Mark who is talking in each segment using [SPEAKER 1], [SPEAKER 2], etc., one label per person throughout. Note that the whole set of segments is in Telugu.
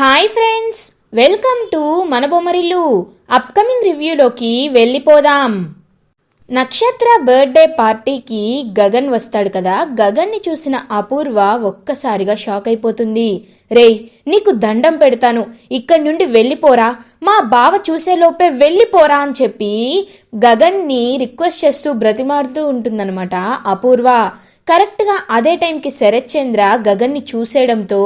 [SPEAKER 1] హాయ్ ఫ్రెండ్స్ వెల్కమ్ టు మన బొమ్మరిల్లు. అప్కమింగ్ రివ్యూలోకి వెళ్ళిపోదాం. నక్షత్ర బర్త్డే పార్టీకి గగన్ వస్తాడు కదా గగన్ని చూసిన అపూర్వ ఒక్కసారిగా షాక్ అయిపోతుంది. రేయ్ నీకు దండం పెడతాను ఇక్కడి నుండి వెళ్ళిపోరా మా బావ చూసేలోపే వెళ్ళిపోరా అని చెప్పి గగన్ని రిక్వెస్ట్ చేస్తూ బ్రతిమాడుతూ ఉంటుందన్నమాట అపూర్వ. కరెక్ట్గా అదే టైంకి శరత్ చంద్ర గగన్ని చూసేయడంతో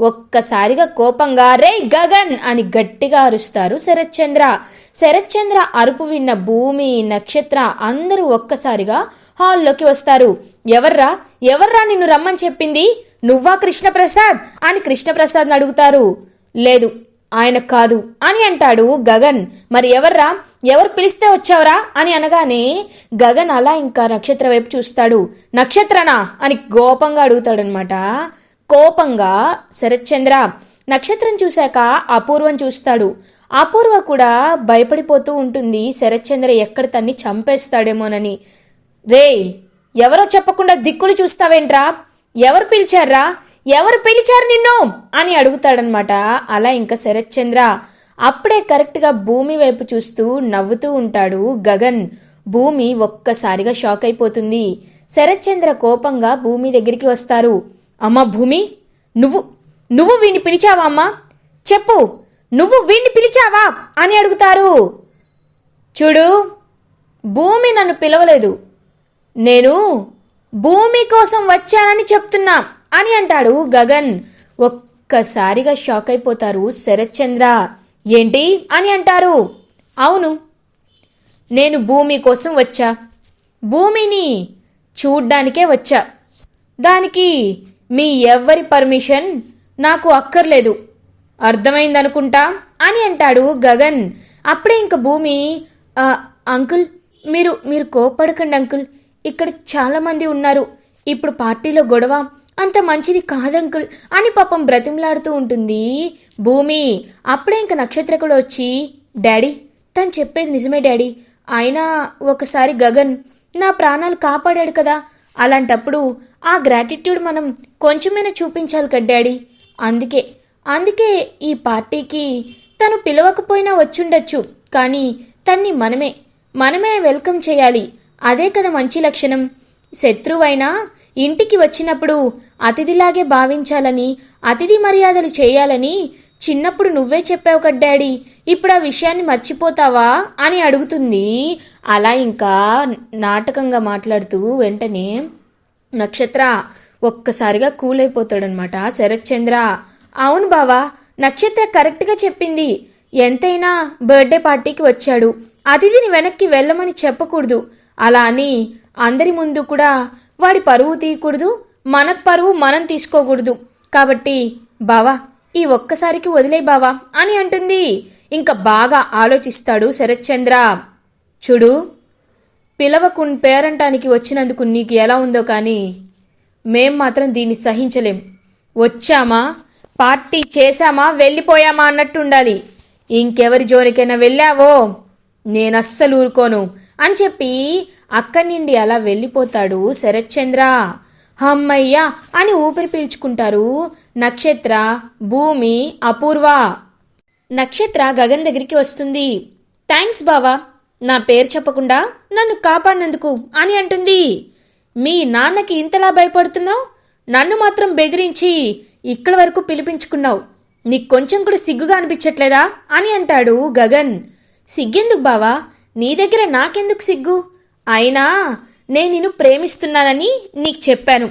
[SPEAKER 1] ఒక్కసారిగా కోపంగా రే గగన్ అని గట్టిగా అరుస్తారు శరత్చంద్ర. శరత్చంద్ర అరుపు విన్న భూమి నక్షత్ర అందరూ ఒక్కసారిగా హాల్లోకి వస్తారు. ఎవర్రా? ఎవర్రా నిన్ను రమ్మని చెప్పింది? నువ్వా కృష్ణప్రసాద్? అని కృష్ణప్రసాద్ని అడుగుతారు. లేదు ఆయన కాదు అని అంటాడు గగన్. మరి ఎవర్రా? ఎవరు పిలిస్తే వచ్చావరా? అని అనగానే గగన్ అలా ఇంకా నక్షత్ర వైపు చూస్తాడు. నక్షత్రనా? అని కోపంగా అడుగుతాడనమాట కోపంగా శరత్చంద్ర నక్షత్రం చూశాక అపూర్వం చూస్తాడు. అపూర్వ కూడా భయపడిపోతూ ఉంటుంది శరత్చంద్ర ఎక్కడ తన్ని చంపేస్తాడేమోనని. రేయ్ ఎవరో చెప్పకుండా దిక్కులు చూస్తావేంట్రా? ఎవరు పిలిచారా ఎవరు పిలిచారు నిన్ను? అని అడుగుతాడనమాట అలా ఇంకా శరత్చంద్ర అప్పుడే కరెక్ట్గా భూమి వైపు చూస్తూ నవ్వుతూ ఉంటాడు గగన్. భూమి ఒక్కసారిగా షాక్ అయిపోతుంది. శరత్చంద్ర కోపంగా భూమి దగ్గరికి వస్తారు. అమ్మా భూమి నువ్వు నువ్వు వీణ్ణి పిలిచావా అమ్మా? చెప్పు నువ్వు వీణ్ణి పిలిచావా? అని అడుగుతారు. చూడు భూమి నన్ను పిలవలేదు. నేను భూమి కోసం వచ్చానని చెప్తున్నా అని అంటాడు గగన్. ఒక్కసారిగా షాక్ అయిపోతారు శరత్చంద్ర. ఏంటి? అని అంటారు. అవును నేను భూమి కోసం వచ్చా. భూమిని చూడ్డానికే వచ్చా. దానికి మీ ఎవ్వరి పర్మిషన్ నాకు అక్కర్లేదు. అర్థమైందనుకుంటా? అని అంటాడు గగన్. అప్పుడే ఇంక భూమి అంకుల్ మీరు మీరు కోపడకండి అంకుల్. ఇక్కడ చాలామంది ఉన్నారు. ఇప్పుడు పార్టీలో గొడవ. అంత మంచిది కాదంకుల్ అని పాపం బ్రతిమలాడుతూ ఉంటుంది భూమి. అప్పుడే ఇంక నక్షత్ర కూడా వచ్చి డాడీ తను చెప్పేది నిజమే డాడీ. అయినా ఒకసారి గగన్ నా ప్రాణాలు కాపాడాడు కదా. అలాంటప్పుడు ఆ గ్రాటిట్యూడ్ మనం కొంచెమైనా చూపించాలి కదా డాడీ. అందుకే అందుకే ఈ పార్టీకి తను పిలవకపోయినా వచ్చుండొచ్చు కానీ తన్ని మనమే మనమే వెల్కమ్ చేయాలి. అదే కదా మంచి లక్షణం. శత్రువైనా ఇంటికి వచ్చినప్పుడు అతిథిలాగే భావించాలని అతిథి మర్యాదలు చేయాలని చిన్నప్పుడు నువ్వే చెప్పావు కదా డాడీ. ఇప్పుడు ఆ విషయాన్ని మర్చిపోతావా అని అడుగుతుంది. అలా ఇంకా నాటకంగా మాట్లాడుతూ వెంటనే నక్షత్ర ఒక్కసారిగా కూల్ అయిపోతాడనమాట శరత్చంద్ర అవును బావా నక్షత్ర కరెక్ట్గా చెప్పింది. ఎంతైనా బర్త్డే పార్టీకి వచ్చాడు. అతిథిని వెనక్కి వెళ్ళమని చెప్పకూడదు. అలా అని అందరి ముందు కూడా వాడి పరువు తీయకూడదు మన పరువు మనం తీసుకోకూడదు. కాబట్టి బావా ఈ ఒక్కసారికి వదిలే బావా అని అంటుంది. ఇంకా బాగా ఆలోచిస్తాడు శరత్చంద్ర చూడు పిలవకు పేరంటానికి వచ్చినందుకు నీకు ఎలా ఉందో కానీ మేం మాత్రం దీన్ని సహించలేం. వచ్చామా? పార్టీ చేశామా? వెళ్ళిపోయామా? అన్నట్టు ఉండాలి ఇంకెవరి జోలికైనా వెళ్ళావో? నేను అస్సలు ఊరుకోను. అని చెప్పి అక్కడి నుండి అలా వెళ్ళిపోతాడు శరత్చంద్ర. హమ్మయ్యా! అని ఊపిరి పీల్చుకుంటారు నక్షత్ర భూమి అపూర్వ. నక్షత్ర గగన్ దగ్గరికి వస్తుంది. థ్యాంక్స్ బావా! నా పేరు చెప్పకుండా నన్ను కాపాడినందుకు అని అంటుంది. మీ నాన్నకి ఇంతలా భయపడుతున్నావు? నన్ను మాత్రం బెదిరించి ఇక్కడి వరకు పిలిపించుకున్నావు. నీకు కొంచెం కూడా సిగ్గుగా అనిపించట్లేదా? అని అంటాడు గగన్. సిగ్గెందుకు బావా? నీ దగ్గర నాకెందుకు సిగ్గు? అయినా నేను నిన్ను ప్రేమిస్తున్నానని నీకు చెప్పాను.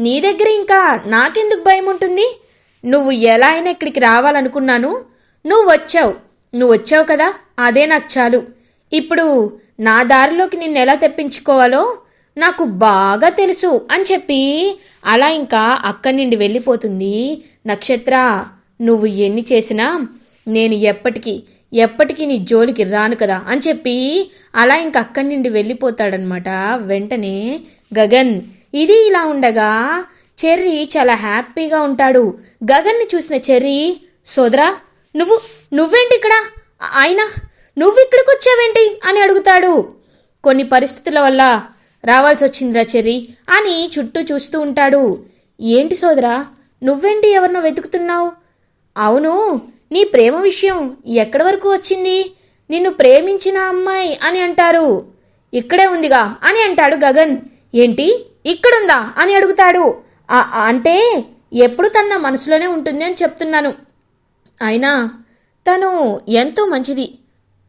[SPEAKER 1] నీ దగ్గర ఇంకా నాకెందుకు భయం ఉంటుంది? నువ్వు ఎలా అయినా ఇక్కడికి రావాలనుకున్నాను. నువ్వు వచ్చావు. నువ్వు వచ్చావు కదా? అదే నాకు చాలు. ఇప్పుడు నా దారిలోకి నిన్ను ఎలా తెప్పించుకోవాలో నాకు బాగా తెలుసు అని చెప్పి అలా ఇంకా అక్కడి నుండి వెళ్ళిపోతుంది. నక్షత్ర నువ్వు ఎన్ని చేసినా నేను ఎప్పటికీ ఎప్పటికీ నీ జోలికి రాను కదా అని చెప్పి అలా ఇంక అక్కడి నుండి వెళ్ళిపోతాడనమాట వెంటనే గగన్ ఇది ఇలా ఉండగా చెర్రీ చాలా హ్యాపీగా ఉంటాడు. గగన్ని చూసిన చెర్రీ సోదరా నువ్వు నువ్వేంటి ఇక్కడ? అయినా నువ్వు ఇక్కడికి వచ్చావేంటి అని అడుగుతాడు. కొన్ని పరిస్థితుల వల్ల రావాల్సి వచ్చిందిరా చెర్రీ అని చుట్టూ చూస్తూ ఉంటాడు. ఏంటి సోదరా నువ్వేంటి ఎవరినో వెతుకుతున్నావు? అవును నీ ప్రేమ విషయం ఎక్కడి వరకు వచ్చింది? నిన్ను ప్రేమించిన అమ్మాయి అని అంటారు. ఇక్కడే ఉందిగా అని అంటాడు గగన్. ఏంటి ఇక్కడుందా? అని అడుగుతాడు. అంటే ఎప్పుడు తన మనసులోనే ఉంటుంది అని చెప్తున్నాను. అయినా తను ఎంతో మంచిది.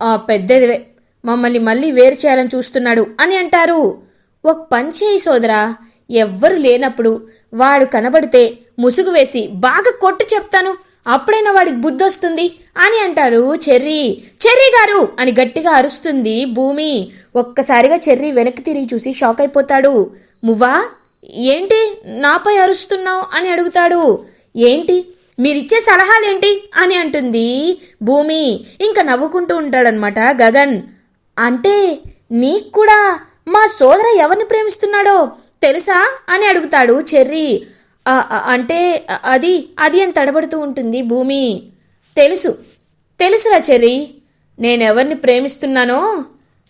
[SPEAKER 1] ఆ పెద్దదివే మమ్మల్ని మళ్ళీ వేరు చేయాలని చూస్తున్నాడు అని అంటారు. ఒక పని చేయి సోదరా ఎవ్వరు లేనప్పుడు వాడు కనబడితే ముసుగు వేసి బాగా కొట్టు చెప్తాను. అప్పుడైనా వాడికి బుద్ధి వస్తుంది అని అంటారు చెర్రీ. చెర్రీ గారు అని గట్టిగా అరుస్తుంది భూమి. ఒక్కసారిగా చెర్రీ వెనక్కి తిరిగి చూసి షాక్ అయిపోతాడు. మువ్వా? ఏంటి? నాపై అరుస్తున్నావు అని అడుగుతాడు. ఏంటి? మీరిచ్చే సలహాలేంటి? అని అంటుంది. భూమి ఇంకా నవ్వుకుంటూ ఉంటాడనమాట గగన్ అంటే నీకు కూడా మా సోదర ఎవరిని ప్రేమిస్తున్నాడో తెలుసా? అని అడుగుతాడు చెర్రీ. అంటే అది అది అని తడబడుతూ ఉంటుంది భూమి. తెలుసు తెలుసురా చెర్రీ నేనెవరిని ప్రేమిస్తున్నానో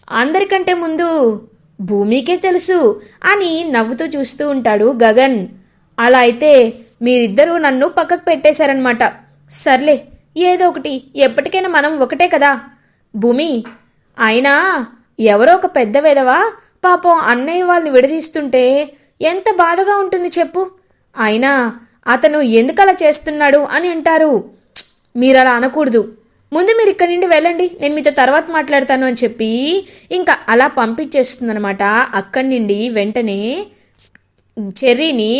[SPEAKER 1] అందరికంటే ముందు భూమికే తెలుసు అని నవ్వుతూ చూస్తూ ఉంటాడు గగన్. అలా అయితే మీరిద్దరూ నన్ను పక్కకు పెట్టేశారనమాట సర్లే ఏదో ఒకటి ఎప్పటికైనా మనం ఒకటే కదా. భూమి అయినా ఎవరో ఒక పెద్ద వెధవా? పాపం అన్నయ్య వాళ్ళని విడదీస్తుంటే ఎంత బాధగా ఉంటుంది చెప్పు. అయినా అతను ఎందుకలా చేస్తున్నాడు అని అంటారు. మీరు అలా అనకూడదు. ముందు మీరు ఇక్కడి నుండి వెళ్ళండి. నేను మీతో తర్వాత మాట్లాడతాను అని చెప్పి ఇంకా అలా పంపించేస్తుందనమాట అక్కడి నుండి వెంటనే చెర్రీని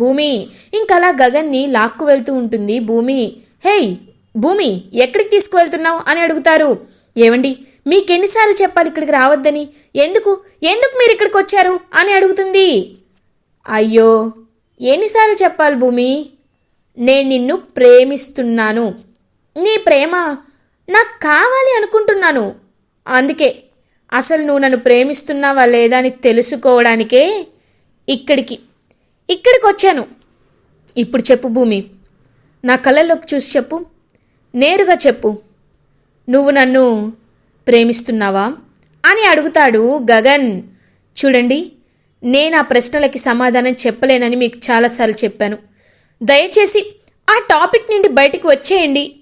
[SPEAKER 1] భూమి ఇంకలా గగన్ని లాక్కు వెళ్తూ ఉంటుంది భూమి. హేయ్ భూమి ఎక్కడికి తీసుకువెళ్తున్నావు అని అడుగుతారు. ఏమండి మీకెన్నిసార్లు చెప్పాలి ఇక్కడికి రావద్దని? ఎందుకు ఎందుకు మీరు ఇక్కడికి వచ్చారు అని అడుగుతుంది. అయ్యో ఎన్నిసార్లు చెప్పాలి భూమి? నేను నిన్ను ప్రేమిస్తున్నాను. నీ ప్రేమ నాకు కావాలి అనుకుంటున్నాను. అందుకే అసలు నువ్వు నన్ను ప్రేమిస్తున్నావా లేదా అని తెలుసుకోవడానికే ఇక్కడికి ఇక్కడికి వచ్చాను ఇప్పుడు చెప్పు భూమి. నా కళ్ళల్లోకి చూసి చెప్పు. నేరుగా చెప్పు. నువ్వు నన్ను ప్రేమిస్తున్నావా? అని అడుగుతాడు గగన్. చూడండి నేను ఆ ప్రశ్నలకి సమాధానం చెప్పలేనని మీకు చాలాసార్లు చెప్పాను. దయచేసి ఆ టాపిక్ నుండి బయటికి వచ్చేయండి.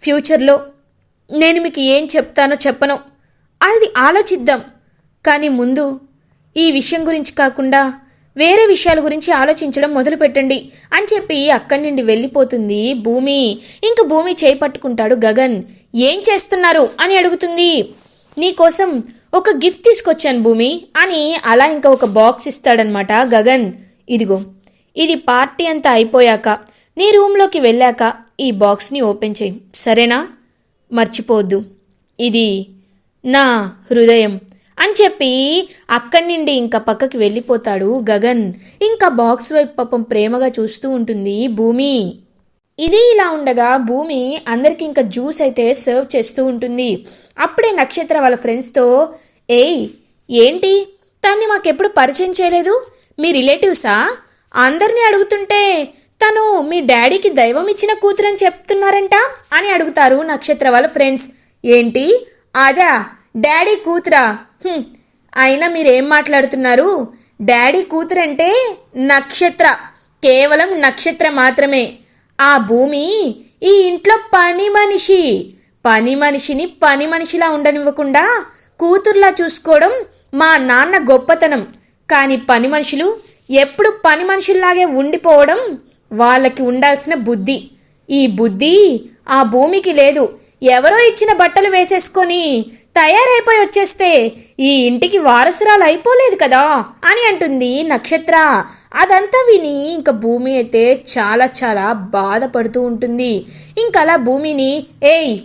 [SPEAKER 1] ఫ్యూచర్లో నేను మీకు ఏం చెప్తానో చెప్పను. అది ఆలోచిద్దాం. కానీ ముందు ఈ విషయం గురించి కాకుండా వేరే విషయాల గురించి ఆలోచించడం మొదలుపెట్టండి అని చెప్పి అక్కడి నుండి వెళ్ళిపోతుంది భూమి. ఇంక భూమి చేపట్టుకుంటాడు గగన్. ఏం చేస్తున్నారు? అని అడుగుతుంది. నీకోసం ఒక గిఫ్ట్ తీసుకొచ్చాను భూమి అని అలా ఇంకా ఒక బాక్స్ ఇస్తాడనమాట గగన్. ఇదిగో ఇది పార్టీ అంతా అయిపోయాక నీ రూమ్లోకి వెళ్ళాక ఈ బాక్స్ని ఓపెన్ చేయి. సరేనా? మర్చిపోవద్దు. ఇది నా హృదయం. అని చెప్పి అక్కడి నుండి ఇంకా పక్కకి వెళ్ళిపోతాడు గగన్. ఇంకా బాక్స్ వైపు పాపం ప్రేమగా చూస్తూ ఉంటుంది భూమి. ఇది ఇలా ఉండగా భూమి అందరికి ఇంకా జ్యూస్ అయితే సర్వ్ చేస్తూ ఉంటుంది. అప్పుడే నక్షత్ర వాళ్ళ ఫ్రెండ్స్తో ఏయ్ ఏంటి? తన్ని మాకెప్పుడు పరిచయం చేయలేదు? మీ రిలేటివ్సా? అందరినీ అడుగుతుంటే తను మీ డాడీకి దైవం ఇచ్చిన కూతురని చెప్తున్నారంట? అని అడుగుతారు నక్షత్ర వాళ్ళ ఫ్రెండ్స్ ఏంటి? అదా? డాడీ కూతురా? అయినా మీరేం మాట్లాడుతున్నారు? డాడీ కూతురంటే నక్షత్ర. కేవలం నక్షత్ర మాత్రమే. ఆ భూమి ఈ ఇంట్లో పని మనిషి. పని మనిషిని పని మనిషిలా ఉండనివ్వకుండా కూతుర్లా చూసుకోవడం మా నాన్న గొప్పతనం. కానీ పని మనుషులు ఎప్పుడు పని మనుషుల్లాగే ఉండిపోవడం వాళ్ళకి ఉండాల్సిన బుద్ధి. ఈ బుద్ధి ఆ భూమికి లేదు. ఎవరో ఇచ్చిన బట్టలు వేసేసుకొని తయారైపోయి వచ్చేస్తే ఈ ఇంటికి వారసురాలు అయిపోలేదు కదా అని అంటుంది నక్షత్ర. అదంతా విని ఇంకా భూమి అయితే చాలా చాలా బాధపడుతూ ఉంటుంది. ఇంకలా భూమిని ఏయ్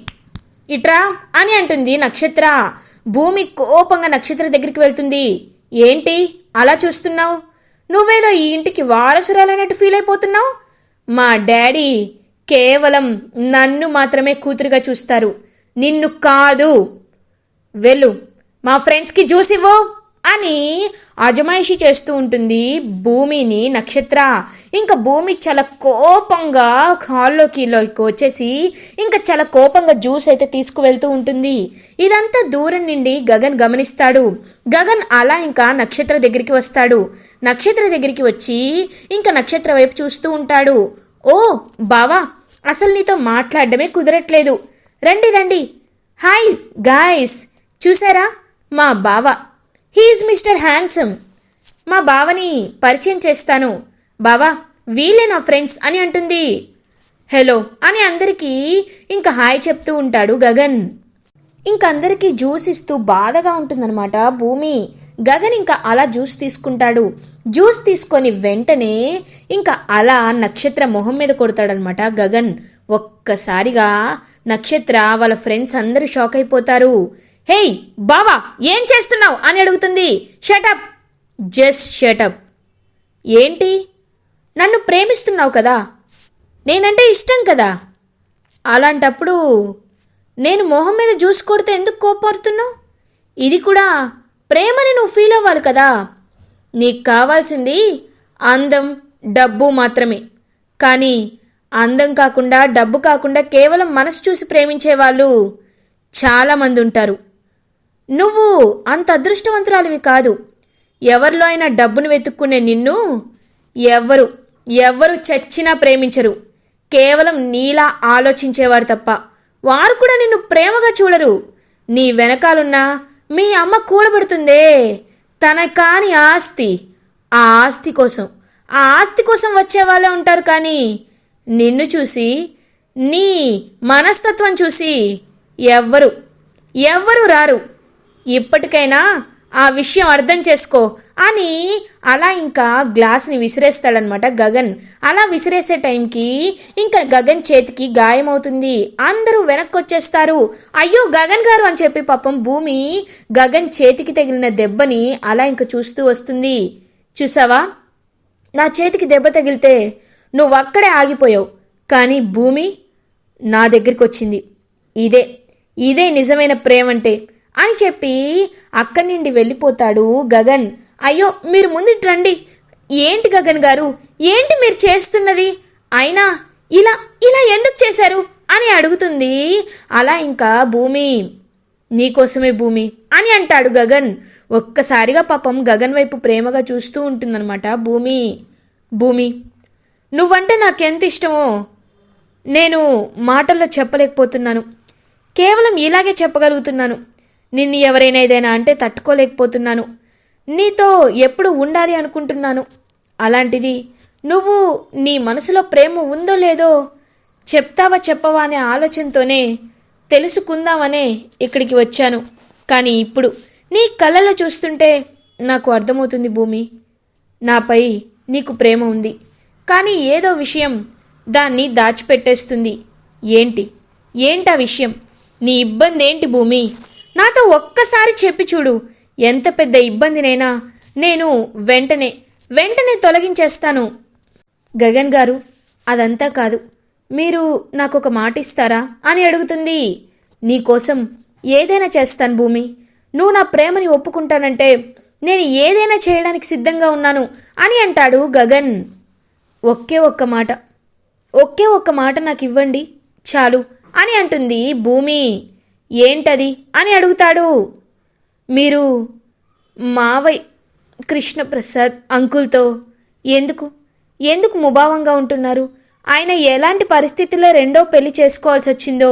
[SPEAKER 1] ఇట్రా అని అంటుంది నక్షత్ర. భూమి కోపంగా నక్షత్ర దగ్గరికి వెళ్తుంది. ఏంటి? అలా చూస్తున్నావు? నువ్వేదో ఈ ఇంటికి వారసురాలన్నట్టు ఫీల్ అయిపోతున్నావు మా డాడీ కేవలం నన్ను మాత్రమే కూతురుగా చూస్తారు. నిన్ను కాదు. వెళ్ళు. మా ఫ్రెండ్స్కి జ్యూస్ ఇవ్వు అని అజమాయిషి చేస్తూ ఉంటుంది భూమిని నక్షత్ర. ఇంకా భూమి చాలా కోపంగా హాల్లోకి లోకి వచ్చేసి ఇంకా చాలా కోపంగా జ్యూస్ అయితే తీసుకువెళ్తూ ఉంటుంది. ఇదంతా దూరం నుండి గగన్ గమనిస్తాడు. గగన్ అలా ఇంకా నక్షత్ర దగ్గరికి వస్తాడు. నక్షత్ర దగ్గరికి వచ్చి ఇంకా నక్షత్ర వైపు చూస్తూ ఉంటాడు. ఓ బావా అసలు నీతో మాట్లాడమే కుదరట్లేదు. రండి రండి. Hi guys. చూసారా? మా బావ. He's mister handsome. మా బావని పరిచయం చేస్తాను. బావా వీలే నా ఫ్రెండ్స్ అని అంటుంది. హలో అని అందరికీ ఇంకా హాయ్ చెప్తూ ఉంటాడు గగన్. ఇంకందరికీ జ్యూస్ ఇస్తూ బాధగా ఉంటుందన్నమాట భూమి. గగన్ ఇంకా అలా జ్యూస్ తీసుకుంటాడు. జ్యూస్ తీసుకొని వెంటనే ఇంకా అలా నక్షత్ర మొహం మీద కొడతాడనమాట గగన్. ఒక్కసారిగా నక్షత్ర వాళ్ళ ఫ్రెండ్స్ అందరూ షాక్ అయిపోతారు. హేయ్ బావా ఏం చేస్తున్నావు? అని అడుగుతుంది. షటప్ జస్ట్ షటప్ ఏంటి? నన్ను ప్రేమిస్తున్నావు కదా? నేనంటే ఇష్టం కదా? అలాంటప్పుడు నేను మొహం మీద జ్యూస్ కొడితే ఎందుకు కోపడుతున్నావు ఇది కూడా ప్రేమని నువ్వు ఫీల్ అవ్వాలి కదా. నీకు కావాల్సింది అందం డబ్బు మాత్రమే. కానీ అందం కాకుండా డబ్బు కాకుండా కేవలం మనసు చూసి ప్రేమించే వాళ్ళు చాలామంది ఉంటారు. నువ్వు అంత అదృష్టవంతురాలివి కాదు. ఎవరిలో అయినా డబ్బును వెతుక్కునే నిన్ను ఎవ్వరు ఎవ్వరు చచ్చినా ప్రేమించరు. కేవలం నీలా ఆలోచించేవారు తప్ప. వారు కూడా నిన్ను ప్రేమగా చూడరు. నీ వెనకాలున్న మీ అమ్మ కూడబెడుతుందే తన కాని ఆస్తి. ఆ ఆస్తి కోసం. ఆ ఆస్తి కోసం వచ్చే వాళ్ళే ఉంటారు కానీ నిన్ను చూసి నీ మనస్తత్వం చూసి ఎవ్వరు ఎవ్వరు రారు. ఇప్పటికైనా ఆ విషయం అర్థం చేసుకో. అని అలా ఇంకా గ్లాస్ని విసిరేస్తాడనమాట గగన్. అలా విసిరేసే టైంకి ఇంకా గగన్ చేతికి గాయమవుతుంది. అందరూ వెనక్కి వచ్చేస్తారు అయ్యో గగన్ గారు అని చెప్పి పాపం భూమి గగన్ చేతికి తగిలిన దెబ్బని అలా ఇంకా చూస్తూ వస్తుంది. చూసావా? నా చేతికి దెబ్బ తగిలితే నువ్వు అక్కడే ఆగిపోయావు. కానీ భూమి నా దగ్గరికి వచ్చింది ఇదే ఇదే నిజమైన ప్రేమంటే అని చెప్పి అక్కడి నుండి వెళ్ళిపోతాడు గగన్. అయ్యో మీరు ముందు రండి. ఏంటి గగన్ గారు? ఏంటి మీరు చేస్తున్నది? అయినా ఇలా ఇలా ఎందుకు చేశారు? అని అడుగుతుంది. అలా ఇంకా భూమి నీకోసమే భూమి అని అంటాడు గగన్. ఒక్కసారిగా పాపం గగన్ వైపు ప్రేమగా చూస్తూ ఉంటుందన్నమాట. భూమి భూమి నువ్వంటే నాకెంత ఇష్టమో నేను మాటల్లో చెప్పలేకపోతున్నాను. కేవలం ఇలాగే చెప్పగలుగుతున్నాను. నిన్ను ఎవరైనా ఏదైనా అంటే తట్టుకోలేకపోతున్నాను. నీతో ఎప్పుడు ఉండాలి అనుకుంటున్నాను. అలాంటిది నువ్వు నీ మనసులో ప్రేమ ఉందో లేదో చెప్తావా చెప్పవా అనే ఆలోచనతోనే తెలుసుకుందామనే ఇక్కడికి వచ్చాను. కానీ ఇప్పుడు నీ కళ్ళలో చూస్తుంటే నాకు అర్థమవుతుంది భూమి. నాపై నీకు ప్రేమ ఉంది. కానీ ఏదో విషయం దాన్ని దాచిపెట్టేస్తుంది. ఏంటి? ఏంటా విషయం? నీ ఇబ్బంది ఏంటి భూమి? నాతో ఒక్కసారి చెప్పి చూడు. ఎంత పెద్ద ఇబ్బందినైనా నేను వెంటనే వెంటనే తొలగించేస్తాను. గగన్ గారు అదంతా కాదు. మీరు నాకు ఒక మాట ఇస్తారా అని అడుగుతుంది. నీకోసం ఏదైనా చేస్తాను భూమి. నువ్వు నా ప్రేమని ఒప్పుకుంటానంటే నేను ఏదైనా చేయడానికి సిద్ధంగా ఉన్నాను అని అంటాడు గగన్. ఒకే ఒక్క మాట. ఒకే ఒక్క మాట నాకు ఇవ్వండి చాలు అని అంటుంది భూమి. ఏంటది అని అడుగుతాడు. మీరు మావై కృష్ణప్రసాద్ అంకుల్తో ఎందుకు? ఎందుకు ముభావంగా ఉంటున్నారు? ఆయన ఎలాంటి పరిస్థితుల్లో రెండో పెళ్ళి చేసుకోవాల్సి వచ్చిందో?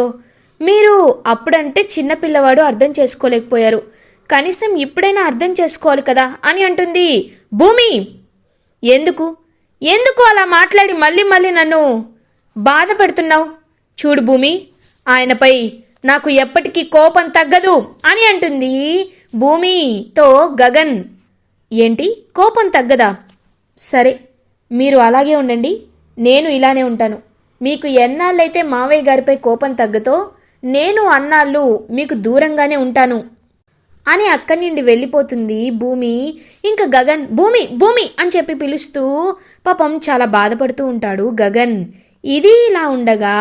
[SPEAKER 1] మీరు అప్పుడంటే చిన్నపిల్లవాడు అర్థం చేసుకోలేకపోయారు. కనీసం ఇప్పుడైనా అర్థం చేసుకోవాలి కదా అని అంటుంది భూమి. ఎందుకు? ఎందుకు అలా మాట్లాడి మళ్ళీ మళ్ళీ నన్ను బాధ పెడుతున్నావు చూడు భూమి ఆయనపై నాకు ఎప్పటికీ కోపం తగ్గదు అని అంటుంది భూమితో గగన్. ఏంటి? కోపం తగ్గదా? సరే మీరు అలాగే ఉండండి. నేను ఇలానే ఉంటాను. మీకు ఎన్నాళ్ళైతే మావయ్య గారిపై కోపం తగ్గతో నేను అన్నాళ్ళు మీకు దూరంగానే ఉంటాను అని అక్కడి నుండి వెళ్ళిపోతుంది భూమి. ఇంకా గగన్ భూమి భూమి అని చెప్పి పిలుస్తూ పాపం చాలా బాధపడుతూ ఉంటాడు గగన్. ఇది ఇలా ఉండగా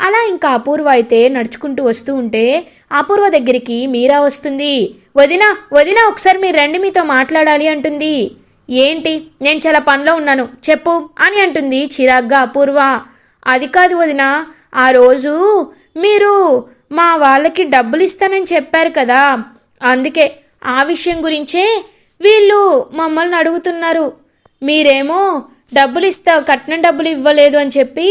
[SPEAKER 1] అలా ఇంకా అపూర్వ అయితే నడుచుకుంటూ వస్తూ ఉంటే అపూర్వ దగ్గరికి మీరా వస్తుంది. వదినా వదినా ఒకసారి మీరు రండి మీతో మాట్లాడాలి అంటుంది. ఏంటి? నేను చాలా పనిలో ఉన్నాను. చెప్పు అని అంటుంది చిరాగ్గా అపూర్వ. అది కాదు వదినా ఆ రోజు మీరు మా వాళ్ళకి డబ్బులు ఇస్తానని చెప్పారు కదా. అందుకే ఆ విషయం గురించే వీళ్ళు మమ్మల్ని అడుగుతున్నారు. మీరేమో డబ్బులు ఇస్తా కట్నం డబ్బులు ఇవ్వలేదు అని చెప్పి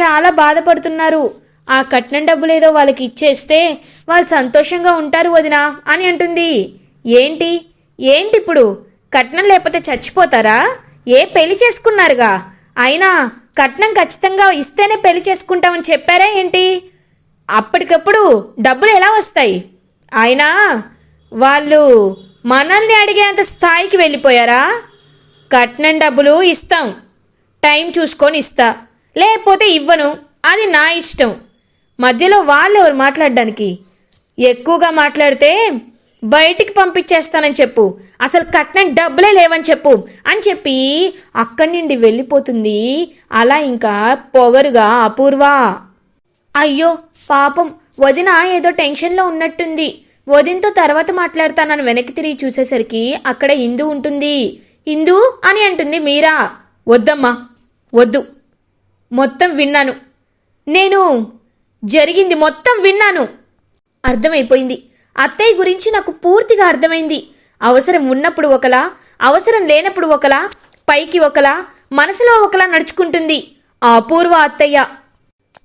[SPEAKER 1] చాలా బాధపడుతున్నారు. ఆ కట్నం డబ్బులు ఏదో వాళ్ళకి ఇచ్చేస్తే వాళ్ళు సంతోషంగా ఉంటారు వదినా అని అంటుంది. ఏంటి? ఏంటి ఇప్పుడు కట్నం లేకపోతే చచ్చిపోతారా? ఏ పెళ్ళి చేసుకున్నారుగా? అయినా కట్నం ఖచ్చితంగా ఇస్తేనే పెళ్ళి చేసుకుంటామని చెప్పారా ఏంటి? అప్పటికప్పుడు డబ్బులు ఎలా వస్తాయి? అయినా వాళ్ళు మనల్ని అడిగేంత స్థాయికి వెళ్ళిపోయారా? కట్నం డబ్బులు ఇస్తాం. టైం చూసుకొని ఇస్తా. లేకపోతే ఇవ్వను. అది నా ఇష్టం. మధ్యలో వాళ్ళెవరు మాట్లాడడానికి? ఎక్కువగా మాట్లాడితే బయటికి పంపించేస్తానని చెప్పు. అసలు కట్నం డబ్బులే లేవని చెప్పు అని చెప్పి అక్కడి నుండి వెళ్ళిపోతుంది. అలా ఇంకా పొగరుగా అపూర్వ. అయ్యో పాపం. వదిన ఏదో టెన్షన్లో ఉన్నట్టుంది. వదినతో తర్వాత మాట్లాడతానని వెనక్కి తిరిగి చూసేసరికి అక్కడ ఇందు ఉంటుంది. ఇందు అని అంటుంది మీరా. వద్దమ్మా వద్దు. మొత్తం విన్నాను. నేను జరిగింది మొత్తం విన్నాను. అర్థమైపోయింది. అత్తయ్య గురించి నాకు పూర్తిగా అర్థమైంది. అవసరం ఉన్నప్పుడు ఒకలా అవసరం లేనప్పుడు ఒకలా పైకి ఒకలా మనసులో ఒకలా నడుచుకుంటుంది ఆ అపూర్వ అత్తయ్య.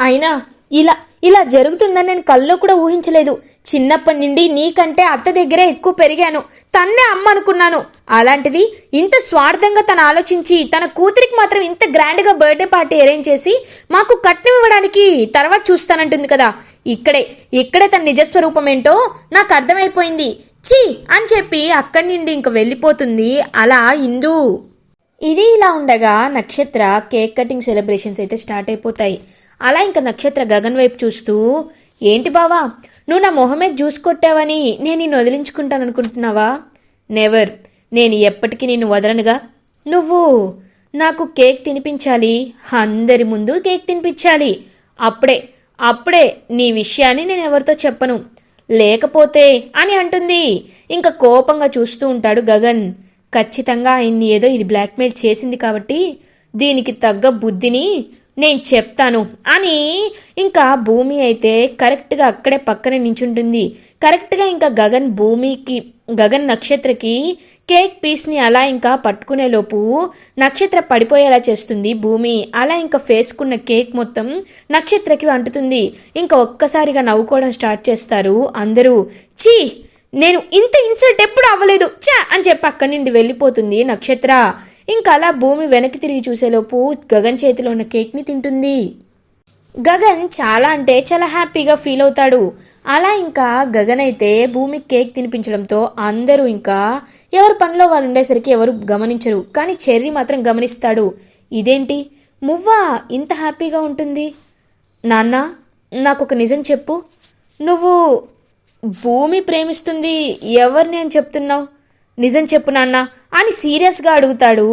[SPEAKER 1] అయినా ఇలా ఇలా జరుగుతుందని నేను కల్లో కూడా ఊహించలేదు. చిన్నప్పటి నుండి నీకంటే అత్త దగ్గరే ఎక్కువ పెరిగాను. తన్నే అమ్మ అనుకున్నాను. అలాంటిది ఇంత స్వార్థంగా తను ఆలోచించి తన కూతురికి మాత్రం ఇంత గ్రాండ్గా బర్త్డే పార్టీ అరేంజ్ చేసి మాకు కట్నం ఇవ్వడానికి తర్వాత చూస్తానంటుంది కదా. ఇక్కడే ఇక్కడే తన నిజస్వరూపం ఏంటో నాకు అర్థమైపోయింది. చీ అని చెప్పి అక్కడి నుండి ఇంక వెళ్ళిపోతుంది అలా ఇందు. ఇది ఇలా ఉండగా నక్షత్ర కేక్ కటింగ్ సెలబ్రేషన్స్ అయితే స్టార్ట్ అయిపోతాయి. అలా ఇంకా నక్షత్ర గగన్ వైపు చూస్తూ ఏంటి బావా నువ్వు నా మొహమే జ్యూస్ కొట్టావని నేను నిన్ను వదిలించుకుంటాను అనుకుంటున్నావా నెవర్ నేను ఎప్పటికీ నిన్ను వదలనుగా. నువ్వు నాకు కేక్ తినిపించాలి. అందరి ముందు కేక్ తినిపించాలి. అప్పుడే అప్పుడే నీ విషయాన్ని నేను ఎవరితో చెప్పను. లేకపోతే అని అంటుంది. ఇంకా కోపంగా చూస్తూ ఉంటాడు గగన్. ఖచ్చితంగా ఆయన్ని ఏదో ఇది బ్లాక్మెయిల్ చేసింది కాబట్టి దీనికి తగ్గ బుద్ధిని నేను చెప్తాను. అని ఇంకా భూమి అయితే కరెక్ట్గా అక్కడే పక్కనే నించుంటుంది. కరెక్ట్గా ఇంకా గగన్ భూమికి గగన్ నక్షత్రకి కేక్ పీస్ని అలా ఇంకా పట్టుకునేలోపు నక్షత్ర పడిపోయేలా చేస్తుంది భూమి. అలా ఇంకా ఫేసుకున్న కేక్ మొత్తం నక్షత్రకి అంటుతుంది. ఇంకా ఒక్కసారిగా నవ్వుకోవడం స్టార్ట్ చేస్తారు అందరూ. చీ నేను ఇంత ఇన్సల్ట్ ఎప్పుడు అవ్వలేదు. చా అని చెప్పి అక్కడి నుండి వెళ్ళిపోతుంది నక్షత్ర. ఇంకా అలా భూమి వెనక్కి తిరిగి చూసేలోపు గగన్ చేతిలో ఉన్న కేక్ని తింటుంది. గగన్ చాలా అంటే చాలా హ్యాపీగా ఫీల్ అవుతాడు. అలా ఇంకా గగన్ అయితే భూమికి కేక్ తినిపించడంతో అందరూ ఇంకా ఎవరి పనిలో వాళ్ళు ఉండేసరికి ఎవరు గమనించరు. కానీ చెర్రీ మాత్రం గమనిస్తాడు. ఇదేంటి? మువ్వ ఇంత హ్యాపీగా ఉంటుంది. నాన్న నాకు ఒక నిజం చెప్పు. నువ్వు భూమి ప్రేమిస్తుంది ఎవరిని అని చెప్తున్నావు? నిజం చెప్పు నాన్న అని సీరియస్గా అడుగుతాడు.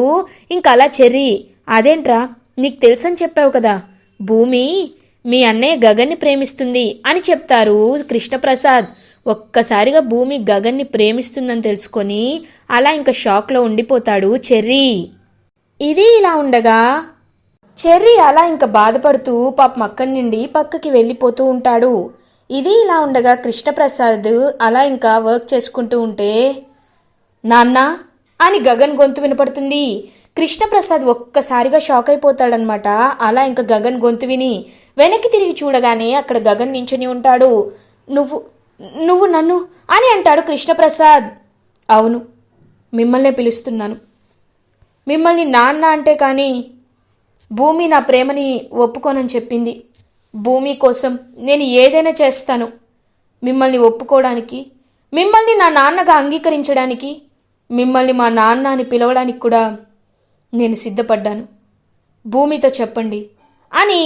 [SPEAKER 1] ఇంకా అలా చెర్రీ అదేంట్రా? నీకు తెలుసని చెప్పావు కదా. భూమి మీ అన్నయ్య గగన్ని ప్రేమిస్తుంది అని చెప్తారు కృష్ణప్రసాద్. ఒక్కసారిగా భూమి గగన్ని ప్రేమిస్తుందని తెలుసుకొని అలా ఇంకా షాక్లో ఉండిపోతాడు చెర్రీ. ఇది ఇలా ఉండగా చెర్రీ అలా ఇంకా బాధపడుతూ పాపం అక్కడి నుండి పక్కకి వెళ్ళిపోతూ ఉంటాడు. ఇది ఇలా ఉండగా కృష్ణప్రసాద్ అలా ఇంకా వర్క్ చేసుకుంటూ ఉంటే నాన్నా అని గగన్ గొంతు వినపడుతుంది. కృష్ణప్రసాద్ ఒక్కసారిగా షాక్ అయిపోతాడనమాట అలా ఇంకా గగన్ గొంతు విని వెనక్కి తిరిగి చూడగానే అక్కడ గగన్ నించుని ఉంటాడు. నువ్వు నువ్వు నన్ను అని అంటాడు కృష్ణప్రసాద్. అవును మిమ్మల్నే పిలుస్తున్నాను. మిమ్మల్ని నాన్న అంటే కానీ భూమి నా ప్రేమని ఒప్పుకోనని చెప్పింది. భూమి కోసం నేను ఏదైనా చేస్తాను. మిమ్మల్ని ఒప్పుకోవడానికి మిమ్మల్ని నా నాన్నగా అంగీకరించడానికి మిమ్మల్ని మా నాన్న అని పిలవడానికి కూడా నేను సిద్ధపడ్డాను. భూమితో చెప్పండి. అని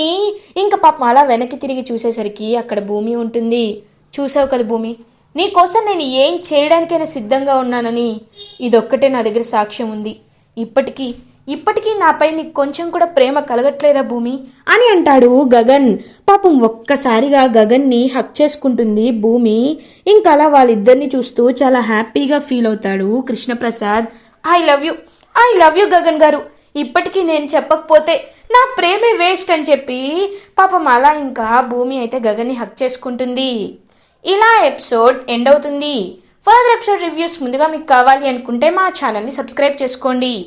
[SPEAKER 1] ఇంకా పాపం అలా వెనక్కి తిరిగి చూసేసరికి అక్కడ భూమి ఉంటుంది. చూసావు కదా భూమి? నీకోసం నేను ఏం చేయడానికైనా సిద్ధంగా ఉన్నానని ఇదొక్కటే నా దగ్గర సాక్ష్యం ఉంది. ఇప్పటికీ ఇప్పటికీ నాపై నీకు కొంచెం కూడా ప్రేమ కలగట్లేదా భూమి? అని అంటాడు గగన్. పాపం ఒక్కసారిగా గగన్ని హక్ చేసుకుంటుంది భూమి. ఇంకా అలా వాళ్ళిద్దరిని చూస్తూ చాలా హ్యాపీగా ఫీల్ అవుతాడు Krishnaprasad. I love you. I love you Gagan garu. ఇప్పటికీ నేను చెప్పకపోతే నా ప్రేమే వేస్ట్ అని చెప్పి పాపం అలా ఇంకా భూమి అయితే గగన్ని హక్ చేసుకుంటుంది. ఇలా ఎపిసోడ్ ఎండ్ అవుతుంది. ఫర్దర్ ఎపిసోడ్ రివ్యూస్ ముందుగా మీకు కావాలి అనుకుంటే మా ఛానల్ని సబ్స్క్రైబ్ చేసుకోండి.